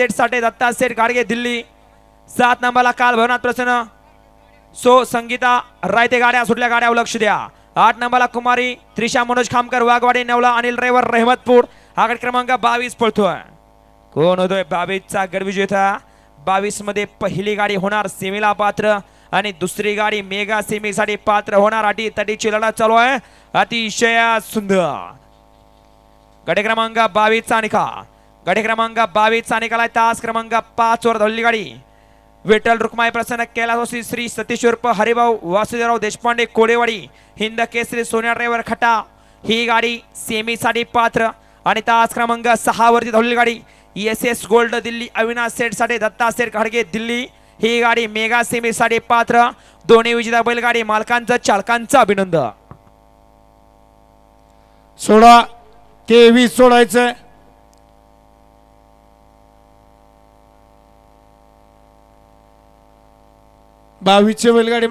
सेठ साठे दत्ता सेठ गाडगे दिल्ली. सात नंबरला काल भवनात प्रसन्न. सो संगीता रायते गाड्या सुटल्या गाड्यावर लक्ष द्या. आठ नंबरला कुमारी त्रिशा मनोज खामकर वाघवाडी नवला अनिल रेवर रहमतपूर. हा गट क्रमांक बावीस पळतोय. कोण होतोय बावीसचा गडविजेता बावीसमध्ये पहिली गाडी होणार सेमीला पात्र आणि दुसरी गाडी मेगा सेमीसाठी पात्र होणार. अटी तटीची लढा चालू आहे. अतिशय सुंदर. गडे क्रमांक बावीसचा निकाल. गडे क्रमांक बावीसचा निकाल आहे तास क्रमांक पाच वर धरली गाडी. विठ्ठल रुक्माई प्रसन्न कैलासवासी श्री सतीश उर्फ हरिभाऊ वासुदेवराव देशपांडे कोडेवाडी हिंद केसरी सोन्या ड्रायव्हर खटा. ही गाडी सेमीसाठी पात्र आणि तास क्रमांक सहा वरती धावलेली गाडी. S S gold Delhi Avinash सेठसाठी Datta सेठ खडगे दिल्ली. ही गाडी मेगा सेमीसाठी पात्र. दोन्ही विजेता बैलगाडी मालकांचं चालकांचं अभिनंदन. सोळा तेवीस सोडायचं बावीसचे बैलगाडी